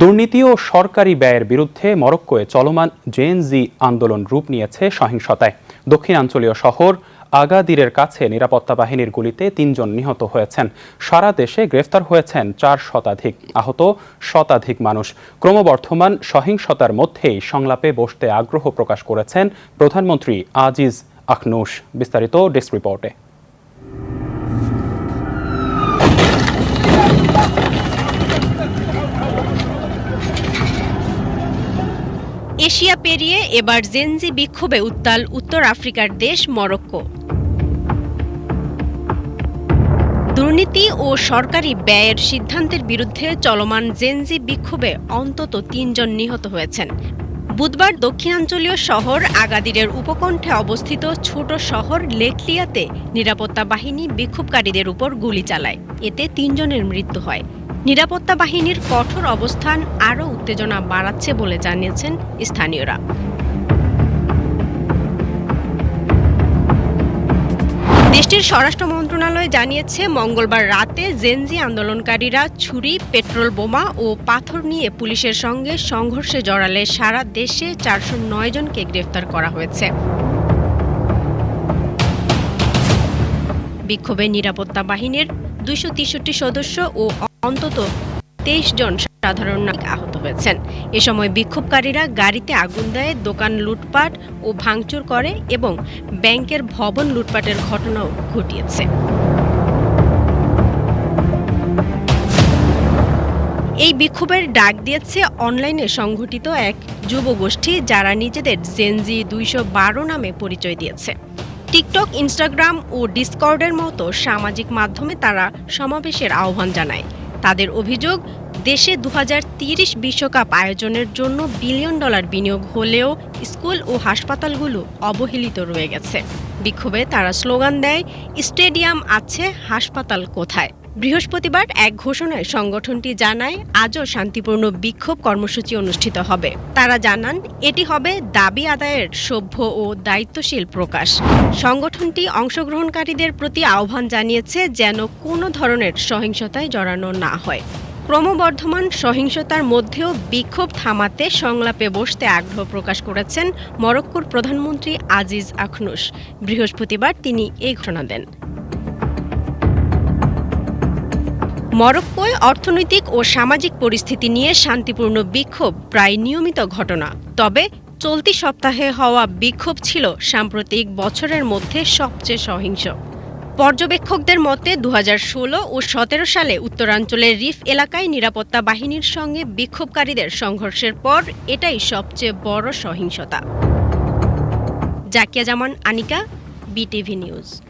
দুর্নীতি ও সরকারি ব্যয়ের বিরুদ্ধে মরক্কোয় চলমান জেএনজি আন্দোলন রূপ নিয়েছে সহিংসতায়। দক্ষিণাঞ্চলীয় শহর আগাদিরের কাছে নিরাপত্তা বাহিনীর গুলিতে তিনজন নিহত হয়েছেন। সারা দেশে গ্রেফতার হয়েছেন চার শতাধিক আহত শতাধিক মানুষ। ক্রমবর্ধমান সহিংসতার মধ্যেই সংলাপে বসতে আগ্রহ প্রকাশ করেছেন প্রধানমন্ত্রী আজিজ আখনুশ। বিস্তারিত ডেস্ক রিপোর্টে। এশিয়া পেরিয়ে এবার জেনজি বিক্ষোভে উত্তাল উত্তর আফ্রিকার দেশ মরক্কো। দুর্নীতি ও সরকারি ব্যয়ের সিদ্ধান্তের বিরুদ্ধে চলমান জেনজি বিক্ষোভে অন্তত তিনজন নিহত হয়েছেন। বুধবার দক্ষিণাঞ্চলীয় শহর আগাদিরের উপকণ্ঠে অবস্থিত ছোট শহর লেকলিয়াতে নিরাপত্তা বাহিনী বিক্ষোভকারীদের উপর গুলি চালায়। এতে তিনজনের মৃত্যু হয়। নিরাপত্তা বাহিনীর কঠোর অবস্থান আরও উত্তেজনা বাড়াচ্ছে বলে জানিয়েছেন স্থানীয়রা। দেশটির স্বরাষ্ট্র মন্ত্রণালয় জানিয়েছে, মঙ্গলবার রাতে জেনজি আন্দোলনকারীরা ছুরি, পেট্রোল বোমা ও পাথর নিয়ে পুলিশের সঙ্গে সংঘর্ষে জড়ালে সারা দেশে চারশো নয় জনকে গ্রেফতার করা হয়েছে। বিক্ষোভে নিরাপত্তা বাহিনীর দুইশো তেষট্টি সদস্য ও অন্তত তেইশ জন সাধারণ নাগরিক আহত হয়েছেন। এ সময় বিক্ষোভকারীরা গাড়িতে আগুন দেয়, দোকান লুটপাট ও ভাঙচুর করে এবং ব্যাংকের ভবন লুটপাটের ঘটনাও ঘটিয়েছে। এই বিক্ষোভের ডাক দিয়েছে অনলাইনে সংঘটিত এক যুবগোষ্ঠী যারা নিজেদের জেনজি দুইশো বারো নামে পরিচয় দিয়েছে। টিকটক, ইনস্টাগ্রাম ও ডিসকর্ডের মতো সামাজিক মাধ্যমে তারা সমাবেশের আহ্বান জানায়। তাদের অভিযোগ, দেশে দু বিশ্বকাপ আয়োজনের জন্য বিলিয়ন ডলার বিনিয়োগ হলেও স্কুল ও হাসপাতালগুলো অবহেলিত রয়ে গেছে। বিক্ষোভে তারা স্লোগান দেয়, স্টেডিয়াম আছে, হাসপাতাল কোথায়? বৃহস্পতিবার এক ঘোষণায় সংগঠনটি জানায়, আজও শান্তিপূর্ণ বিক্ষোভ কর্মসূচি অনুষ্ঠিত হবে। তারা জানান, এটি হবে দাবি আদায়ের সভ্য ও দায়িত্বশীল প্রকাশ। সংগঠনটি অংশগ্রহণকারীদের প্রতি আহ্বান জানিয়েছে যেন কোনো ধরনের সহিংসতায় জড়ানো না হয়। ক্রমবর্ধমান সহিংসতার মধ্যেও বিক্ষোভ থামাতে সংলাপে বসতে আগ্রহ প্রকাশ করেছেন মরক্কোর প্রধানমন্ত্রী আজিজ আখনুস বৃহস্পতিবার তিনি এই ঘোষণা দেন। মরক্কোয় অর্থনৈতিক ও সামাজিক পরিস্থিতি নিয়ে শান্তিপূর্ণ বিক্ষোভ প্রায় নিয়মিত ঘটনা। তবে চলতি সপ্তাহে হওয়া বিক্ষোভ ছিল সাম্প্রতিক বছরের মধ্যে সবচেয়ে সহিংস। পর্যবেক্ষকদের মতে দু হাজার ষোলো ও সতেরো সালে উত্তরাঞ্চলের রিফ এলাকায় নিরাপত্তা বাহিনীর সঙ্গে বিক্ষোভকারীদের সংঘর্ষের পর এটাই সবচেয়ে বড় সহিংসতা। Zakia Zaman, Anika, BTV news.